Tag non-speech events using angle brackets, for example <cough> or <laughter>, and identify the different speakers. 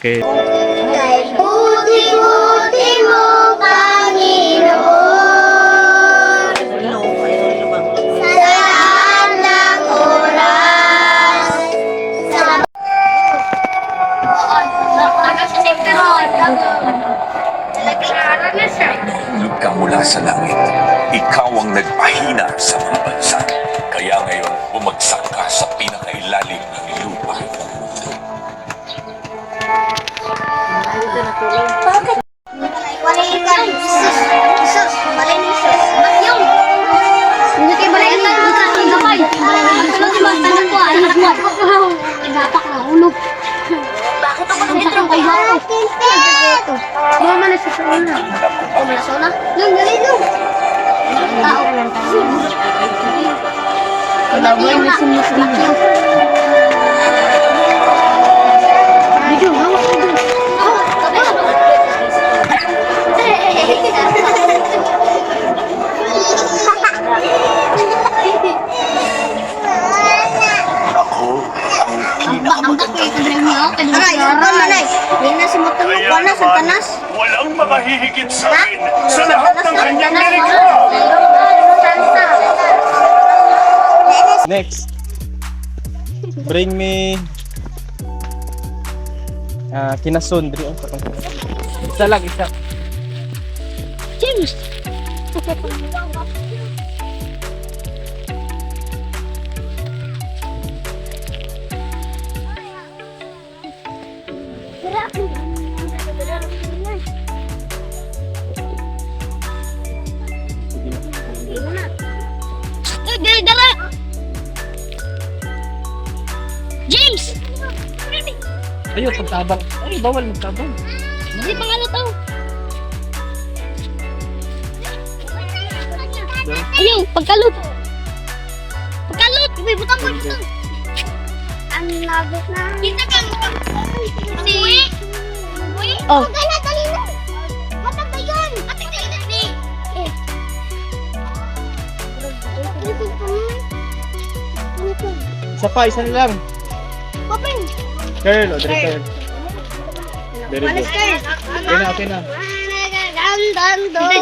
Speaker 1: Okay.
Speaker 2: Kay buti-buti mo, Panginoon. Sa lahat ng oras. Sa
Speaker 3: Hulog ka mula sa langit. Ikaw ang nagpahina sa mga bansa. Kaya ngayon, bumagsak ka sa pinakailalim ng
Speaker 2: Ini semua O panas, na. Panas.
Speaker 3: Walang makahihigit sa akin sa lahat ng kanyang nilikha.
Speaker 1: Next. Bring me ah kinasun diri ang katong. Isa lang isa.
Speaker 2: James. <laughs> James!
Speaker 1: Ayo pagtabang. Ay bawal magtabang.
Speaker 2: Hindi pangalan tao. Ayaw, pagkalot. Pagkalot, may butang may butang. Ang labot na. Kita ka mo. Si... Uy, oh. Dali, dali na. Matag na yun. Matag na yun. ni. Eh.
Speaker 1: Isa pa, isa na lang.
Speaker 2: Papin.
Speaker 1: Girl, o diri girl. Very good.
Speaker 2: ka.
Speaker 1: Okay na, okay na.
Speaker 2: Dan, dan, dan.